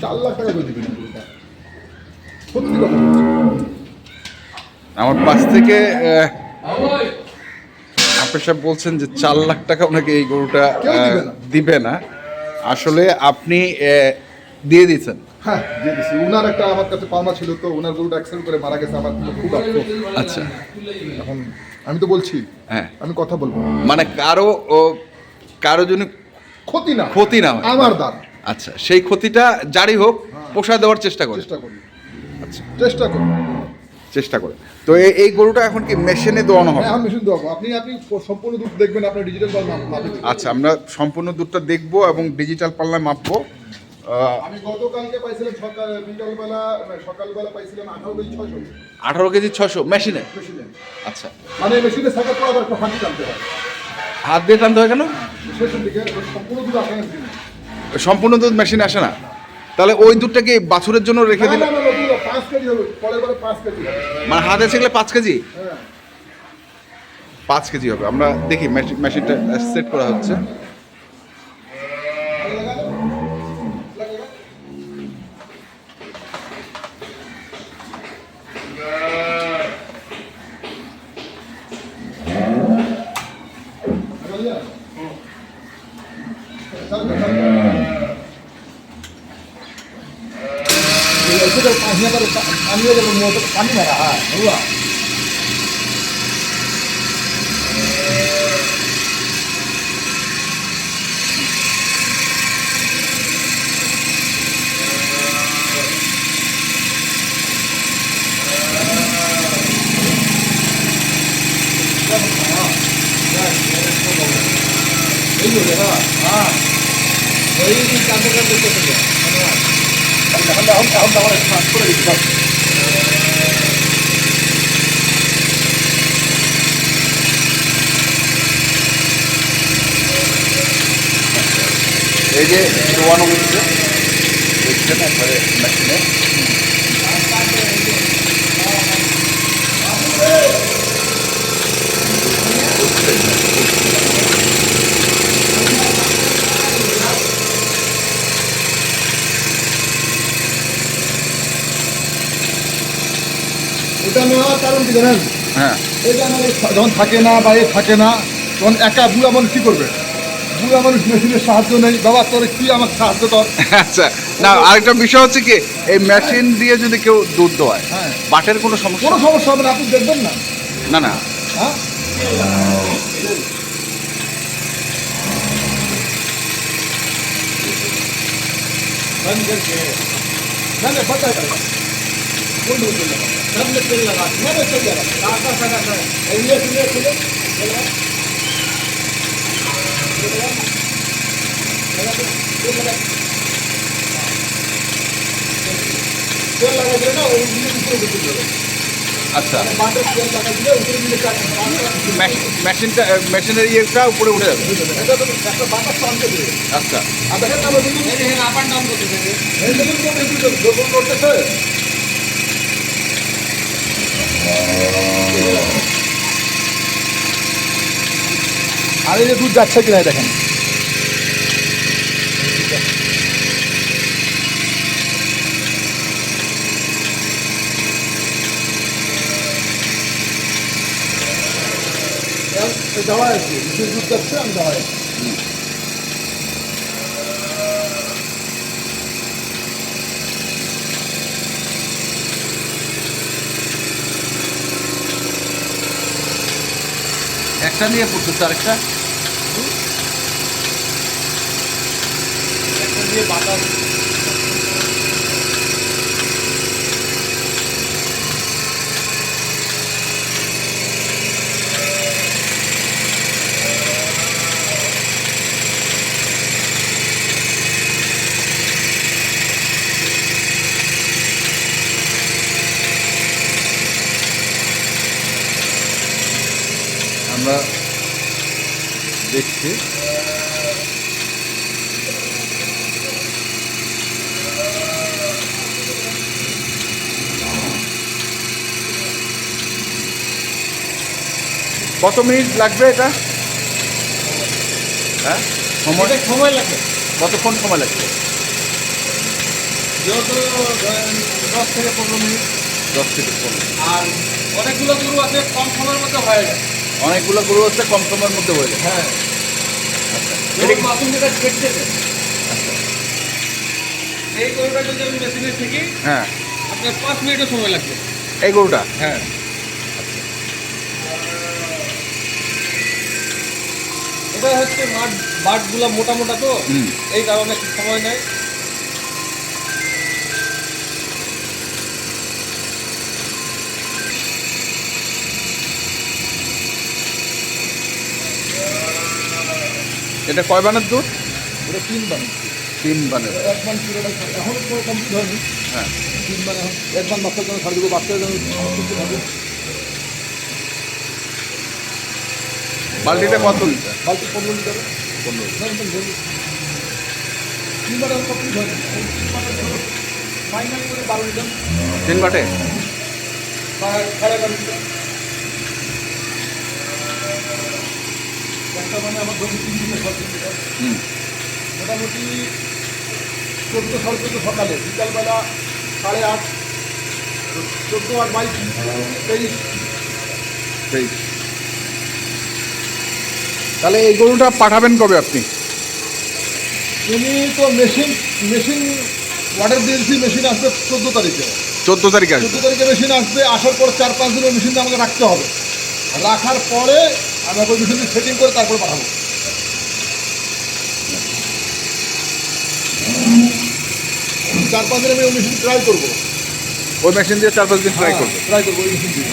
চার লাখ টাকা করে দিবেন সত্যি কথা আমার পাশ থেকে আহ, আপনার সাহেব বলছেন যে চার লাখ টাকা ওনাকে এই গরুটা দিবে না। আসলে আপনি দিয়ে দিচ্ছেন হ্যাঁ দিয়ে উনার একটা আমার কাছে পাওনা ছিল তো ওনার গরুটা অ্যাক্সিডেন্ট করে মারা গেছে আমার খুব আচ্ছা। এখন আমি তো বলছি হ্যাঁ। আমি কথা বলব। মানে কারও কারও জন্য ক্ষতি না ক্ষতি না আমার দান। আচ্ছা সেই ক্ষতিটা জারি হোক পোষা দেওয়ার চেষ্টা করে। চেষ্টা করি। আচ্ছা। চেষ্টা করি। চেষ্টা করে। তো এই- এই গরুটা এখন কি মেশিনে দোয়ানো হবে? হ্যাঁ মেশিন দেবো আপনি আপনি সম্পূর্ণ দুধ দেখবেন আপনার ডিজিটাল পাল্লা আচ্ছা আমরা সম্পূর্ণ দুধটা দেখব এবং ডিজিটাল পাল্লায় মাপবো। আমি গতকালকে পাইছিলাম সকাল বিকালবেলা না, সকালবেলা পাইছিলাম আঠারো কেজি আঠারো কেজি ছশো মেশিনে? মেশিনে। আচ্ছা। মানে মেশিনে আবার টানতে হয়। হাত দিয়ে টানতে হয় কেন? শেষের দিকে সম্পূর্ণ দুধ আসে না মেশিনে। সম্পূর্ণ দুধ মেশিনে আসে না? তাহলে ওই দুধটা কি বাছুরের জন্য রেখে দিলে? মানে হাতে ছিগলে পাঁচ কেজি? হ্যাঁ। পাঁচ কেজি হবে। আমরা দেখি মেশিন- মেশিনটা সেট করা হচ্ছে। பண்ணு வேறா நூறுவா Hãy subscribe cho kênh Ghiền Mì Gõ Để không bỏ lỡ những video hấp dẫn এই যে হচ্ছে দেখছেন একবারে মেশিনে। এটা নেওয়ার কারণ কি জানেন? হ্যাঁ। এটা আমাদের যখন থাকে না বা এ থাকে না তখন একা বুড়া মানুষ কী করবে? বুড়া মানুষ মেশিনের সাহায্য নেই বাবা তোর কি আমার সাহায্য কর আচ্ছা না আরেকটা বিষয় হচ্ছে কি এই মেশিন দিয়ে যদি কেউ দুধ দোয়ায় হ্যাঁ। বাটের কোনো সমস্যা কোনো সমস্যা হবে না আপনি দেখবেন না না না হ্যাঁ बंद करके मैंने पता है कौन बोल रहा है सब में तेल लगा मैंने चल जा रहा काका सगा सगा ये सुने सुने আচ্ছা। মেশিনের ইয়েটা উপরে উঠে যাবে। আচ্ছা। আচ্ছা আর এই যে দুধ যাচ্ছে কিনা দেখেন। দেওয়া আছে। দুধ যাচ্ছে আমি দেওয়া আছে। একটা নিয়ে পড়তেছে আরেকটা একটা। দিয়ে বাটার আমরা দেখছি। কত মিনিট লাগবে এটা? হ্যাঁ? সময়? সময় লাগে কতক্ষণ সময় লাগবে? দশ থেকে পনেরো মিনিট। দশ থেকে পনেরো আর অনেকগুলো গরু আছে কম সময়ের মধ্যে হয়ে যায়। অনেকগুলো গরু হচ্ছে কম সময়ের মধ্যে হয়ে যায়। হ্যাঁ। আচ্ছা। খেটছে এই গরুটা যদি আমি মেশিনে শিখি হ্যাঁ। আপনার পাঁচ সময় লাগবে। এই গরুটা? হ্যাঁ। এটা হচ্ছে মাঠ মোটা মোটা তো এই কারণে সময় নেয় এটা কয় বানের দুধ? ওটা তিন বানি তিন বানের এক বান এখন কোনো কমপ্লিট হয়নি হ্যাঁ। তিন বান এখন এক বান বাচ্চার জন্য ছাড় দেবো বাচ্চার জন্য হবে। বালতিটা কত লিটার? বালতি পনেরো লিটার। পনেরো তিন বার কমপ্লিট হয়নি ফাইনাল করে বারো লিটার। তিন বাটে? সাড়ে সাড়ে এগারো লিটার। একটা মানে আমার ধরুন তিন তিন লিটার হুম। মোটামুটি চোদ্দ সাড়ে চোদ্দ সকালে বিকালবেলা সাড়ে আট চোদ্দ আর বাইশ তেইশ। সেই তাহলে এই গরুটা পাঠাবেন কবে আপনি? তুমি তো মেশিন মেশিন অর্ডার দিয়েছি মেশিন আসবে চোদ্দ তারিখে। চোদ্দ তারিখে চোদ্দ তারিখে মেশিন আসবে আসার পর চার পাঁচ দিনের মেশিনটা আমাকে রাখতে হবে। রাখার পরে আমি ওই মেশিনটি সেটিং করে তারপরে পাঠাবো। চার পাঁচ দিন আমি ওই মেশিন ট্রাই করব। ওই মেশিন দিয়ে চার পাঁচ দিন ট্রাই করব। ট্রাই করব ওই মেশিন দিয়ে।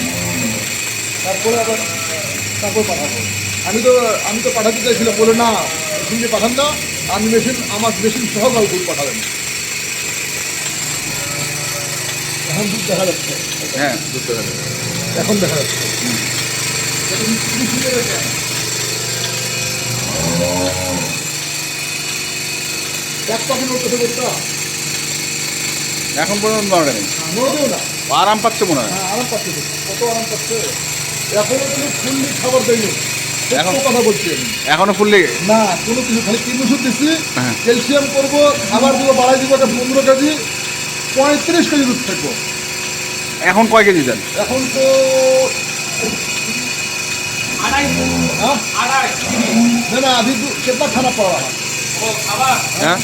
তারপরে আবার তারপরে পাঠাবো। আমি তো আমি তো পাঠাতে চাইছিলাম বলে না মেশিন দিয়ে পাঠান না আমি মেশিন আমার মেশিন সহ গাল করে পাঠাবেন। এখন দুধ দেখা যাচ্ছে। হ্যাঁ বুঝতে পারবেন এখন দেখা যাচ্ছে। এখন পর্যন্ত নড়ে নেই। আরাম পাচ্ছে মনে হয়। হ্যাঁ আরাম পাচ্ছে কত আরাম পাচ্ছে? এখনও ফুললি খাবার দেয়নি। এখন- এখন কথা বলছি এখনও ফুললে? না কোনো কিছু খালি তিন ওষুধ দিচ্ছি। হ্যাঁ। ক্যালসিয়াম করব খাবারগুলো বাড়াই দিব একটা পনেরো কেজি পঁয়ত্রিশ কেজি দুধ থাকব। এখন কয় কেজি দেন? এখন তো হ্যাঁ না না হ্যাঁ?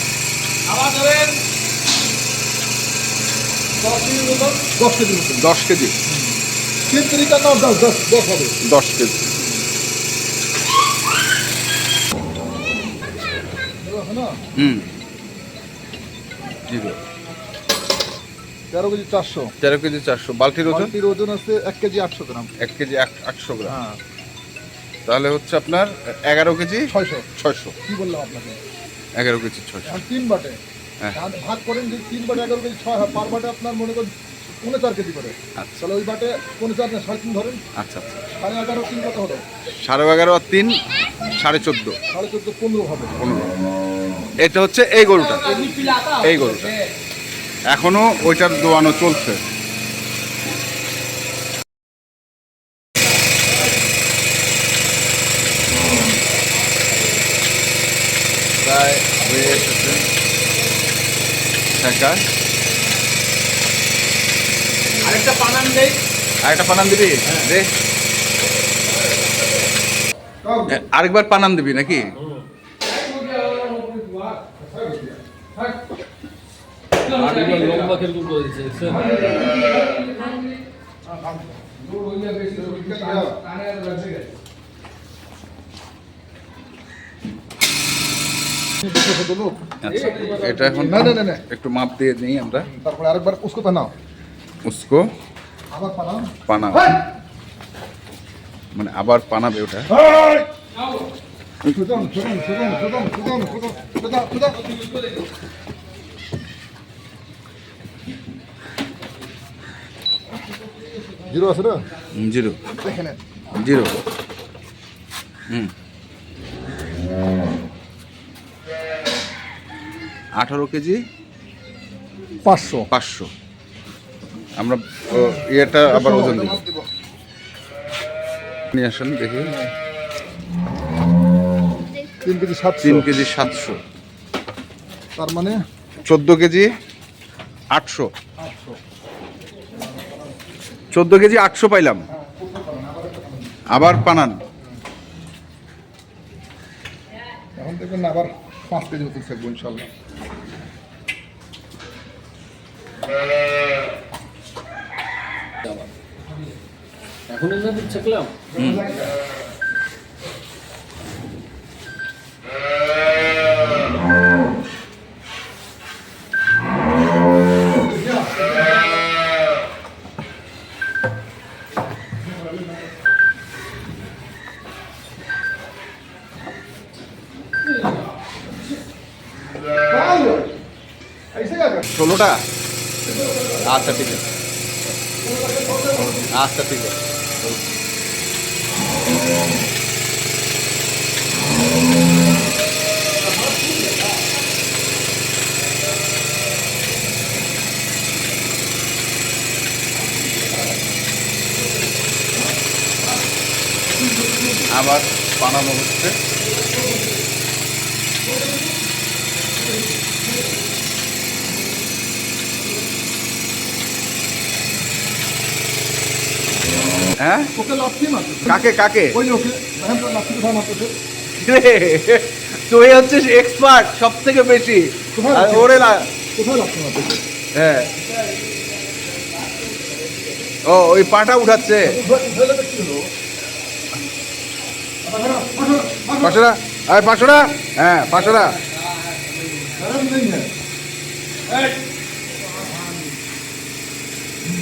দশ কেজি দশ কেজি তিন না দশ দশ দশ হবে। দশ কেজি। হুম। তেরো কেজি চারশো। তেরো কেজি চারশো। বালতির ওজন? বালতির ওজন আছে এক কেজি আটশো গ্রাম। এক কেজি আটশো গ্রাম। হ্যাঁ। তাহলে হচ্ছে আপনার এগারো কেজি? ছয়শো। ছয়শো। কি বললাম আপনাকে? এগারো কেজি ছয়শো। তিন বাটে। হ্যাঁ। ভাগ করেন যে তিন বাটে এগারো কেজি ছয় হয়। পার বাটে আপনার মনে করেন পৌনে চার কেজি করে আচ্ছা। তাহলে ওই বাটে পৌনে চার না সাড়ে তিন ধরেন। আচ্ছা আচ্ছা। সাড়ে এগারো তিন কত হলো? সাড়ে এগারো আর তিন সাড়ে চোদ্দ। সাড়ে চোদ্দ পনেরো হবে। পনেরো। এটা হচ্ছে এই গরুটা। এই গরুটা। এখনও ওইটার দোয়ানো চলছে। শেখা আরেকটা পানান দেই আরেকটা পানান দিবি দে আরেকবার পানান দিবি নাকি লম্বা এটা এখন না না না একটু মাপ দিয়ে নিই আমরা তারপরে আরেকবার উসকো বানাও উসকো আবার বানাও বানাও মানে আবার বানাবে ওটা জিরো আছে না জিরো জিরো হুম আঠারো কেজি? পাঁচশো। পাঁচশো। আমরা ইয়েটা আবার ওজন দিই নিয়ে আসেন দেখি। তিন কেজি সাতশো। তিন কেজি সাতশো। তার মানে? চোদ্দ কেজি আটশো। চোদ্দ কেজি আটশো পাইলাম। আবার পানান এখন দেখবেন আবার পাঁচ কেজি মতন থাকব ইনশাল্লাহ। এখন ছেকলাম? ষোলোটা? আচ্ছা ঠিক আছে। আচ্ছা ঠিক আছে। আবার বানানো হচ্ছে। হ্যাঁ? কাকে কাকে? তো এই হচ্ছে এক্সপার্ট সব থেকে বেশি। হ্যাঁ। ও ওই পাটা উঠাচ্ছে। পাঁচশোটা আরে হ্যাঁ পাঁচশোটা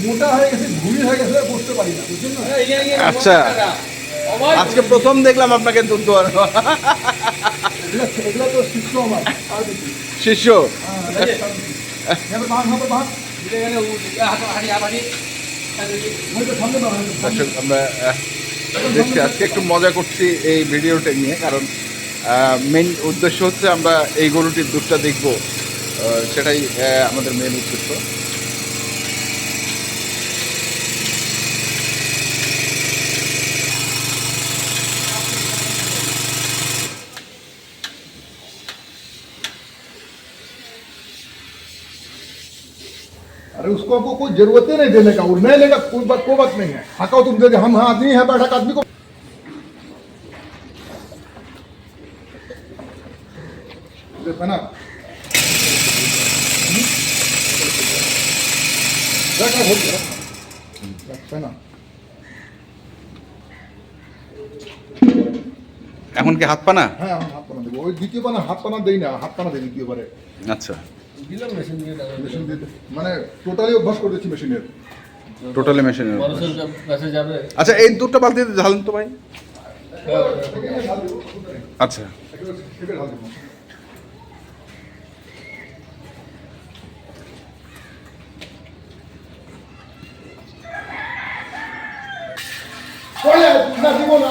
মোটা হয়ে গেছে ঘুরি হয়ে গেছে বসতে পারি না। বুঝছেন আচ্ছা। আজকে প্রথম দেখলাম আপনাকে দুধ দোয়ানো এগুলা তো শিষ্য আমার শিষ্য? হ্যাঁ দর্শক আমরা দেখছি আজকে একটু মজা করছি এই ভিডিওটা নিয়ে কারণ মেন উদ্দেশ্য হচ্ছে আমরা এই গরুটির দুধটা দেখব। সেটাই আমাদের মেন উদ্দেশ্য। अरे उसको आपको कोई जरूरत ही नहीं देने का वो नहीं लेगा कोई बात कोई बात नहीं है हकाओ तुम दे दे हम हाँ आदमी है बैठक आदमी को देखो ना हम्म? देखो, हो गया। देखो ना এখন কি হাত পানা হ্যাঁ আমি হাত পানা দেবো ওই দ্বিতীয় পানা হাত পানা দেই না হাত পানা দেই দ্বিতীয়বারে আচ্ছা দিলাম মেশিন দিয়ে মেশিন দিয়ে মানে টোটালি অভ্যাস করে দিচ্ছি মেশিনের টোটালি মেশিনের মানুষের কাছে যাবে। আচ্ছা এই দুধটা বালতিতে ঢালুন তো ভাই। আচ্ছা। না দিব না।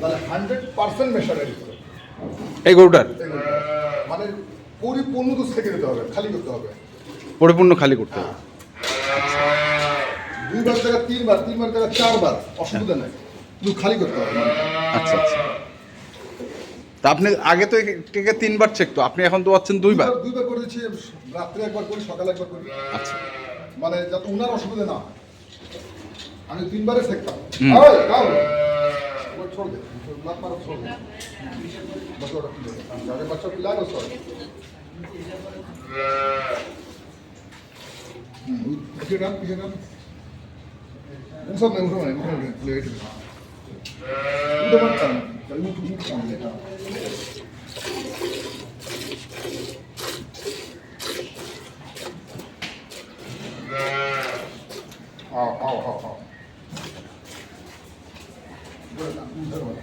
তাহলে হান্ড্রেড পার্সেন্ট মেশারি করে এই গরুটার? মানে পরিপূর্ণ দুধ থেকে দিতে হবে খালি করতে হবে। পরিপূর্ণ খালি করতে হবে। দুইবার জায়গা তিনবার তিনবার জায়গা চারবার অসুবিধা নেই। দুধ খালি করতে হবে। আচ্ছা আচ্ছা। তা আপনি আগে তো এটাকে তিনবার চেক তো আপনি এখন তো পাচ্ছেন দুইবার। দুইবার করে দিচ্ছি রাত্রে একবার করি সকালে একবার করি। আচ্ছা। মানে যাতে উনার অসুবিধা না আমি তিনবারে শেখতাম হুম। ওই, যাও। ওই ছোড় দে, লাত মারো, ছোড় দে। বাচ্চা ওটা খুলে দে। যাকে বাচ্চা পিলায় না, ছোড়। হুম, ওই পিছিয়ে টান, পিছিয়ে টান। উঠো না, উঠো না, উঠো না, খুলে গেছে। উঠে পারতাম না। তাহলে উঠ, উঠ, উঠ, সামনে। আও, আও, আও, আও। বলে দাও, উঠে বলো।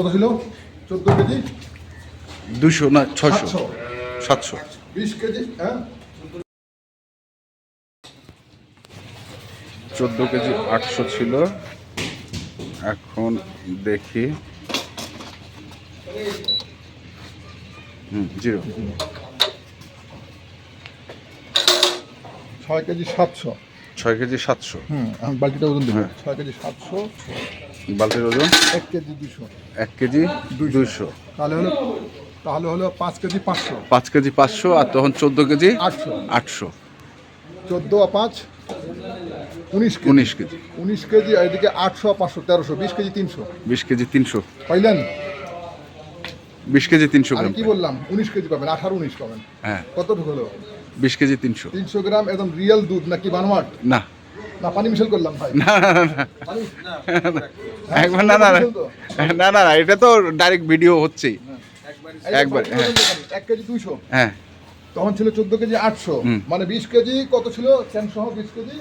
কত ছিল? চোদ্দ কেজি? দুশো না সাতশো। সাতশো। বিশ কেজি হ্যাঁ? চোদ্দ কেজি আটশো ছিল। এখন দেখি। হুম জিরো। ছয় কেজি সাতশো। ছয় কেজি সাতশো। হুম বালতিটা ওজন দেবো হ্যাঁ। ছয় কেজি সাতশো বালতির ওজন? এক কেজি দুশো এক কেজি দুইশো। তাহলে হলো তাহলে হলো পাঁচ কেজি পাঁচশো। পাঁচ কেজি পাঁচশো আর তখন চোদ্দ কেজি আটশো। আটশো। চোদ্দ আর পাঁচ উনিশ উনিশ কেজি। উনিশ কেজি আর এদিকে আটশো পাঁচশো তেরোশো বিশ কেজি তিনশো। বিশ কেজি তিনশো। পাইলেন? বিশ কেজি তিনশো কি বললাম? উনিশ কেজি পাবেন আঠারো উনিশ পাবেন। হ্যাঁ। কতটুকু হলো? বিশ কেজি তিনশো। তিনশো গ্রাম একদম রিয়েল দুধ নাকি বানোয়াট? না। না পানি মিশেল করলাম ভাই। না একবার না না। না না না এটা তো ডাইরেক্ট ভিডিও হচ্ছেই। একবার, হ্যাঁ। এক কেজি দুইশো। হ্যাঁ। তখন ছিল চোদ্দ কেজি আটশো। মানে বিশ কেজি কত ছিল? চ্যান সহ বিশ কেজি।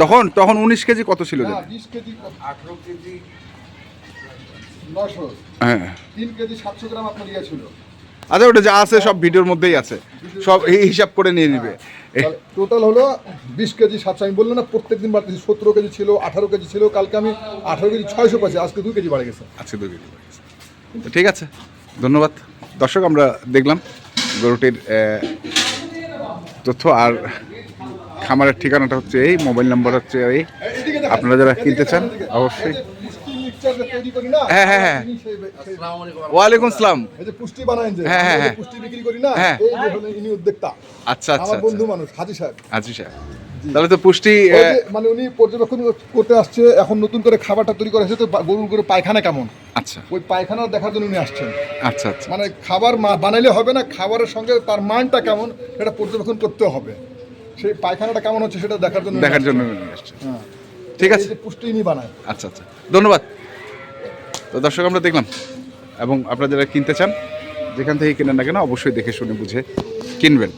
তখন তখন উনিশ কেজি কত ছিল? বিশ কেজি আঠারো কেজি। নশো হ্যাঁ। তিন কেজি সাতশো গ্রাম আপনার ইয়ে ছিল। আচ্ছা ওটা যা আছে সব ভিডিওর মধ্যেই আছে। সব এই হিসাব করে নিয়ে নিবে। টোটাল হলো বিশ কেজি সাতশো আমি বললাম না প্রত্যেক দিন বাড়তেছি সতেরো কেজি ছিল আঠারো কেজি ছিল কালকে আমি আঠারো কেজি ছয়শো পাচ্ছি আজকে দু কেজি বাড়ে গেছে। আচ্ছা দুই কেজি হয়ে গেছে। ঠিক আছে ধন্যবাদ। দর্শক আমরা দেখলাম গরুটির তথ্য আর খামারের ঠিকানাটা হচ্ছে এই মোবাইল নাম্বার হচ্ছে এই। আপনারা যারা কিনতে চান, অবশ্যই। হ্যাঁ, হ্যাঁ, হ্যাঁ। ওয়ালাইকুম আসসালাম এই যে পুষ্টি বানায় যে হ্যাঁ। পুষ্টি বিক্রি করি না। এই যে হলো ইনি উদ্যোক্তা। আচ্ছা আচ্ছা আমার আচ্ছা। বন্ধু মানুষ হাজি সাহেব। সাহেব। তাহলে তো পুষ্টি মানে উনি পর্যবেক্ষণ করতে আসছে এখন নতুন করে খাবারটা তৈরি করা হয়েছে তো গরুর গরু পায়খানা কেমন? আচ্ছা। ওই পায়খানা দেখার জন্য উনি আসছেন। আচ্ছা আচ্ছা। মানে খাবার বানাইলে হবে না খাবারের সঙ্গে তার মানটা কেমন সেটা পর্যবেক্ষণ করতে হবে। সেই পায়খানাটা কেমন হচ্ছে সেটা দেখার জন্য দেখার জন্য নিয়ে আসছে হ্যাঁ। ঠিক আছে। যে পুষ্টি ইনি বানায়। আচ্ছা আচ্ছা। ধন্যবাদ। তো দর্শক, আমরা দেখলাম এবং আপনারা যারা কিনতে চান, যেখান থেকে কেনেন না কেন, অবশ্যই দেখে শুনে বুঝে কিনবেন।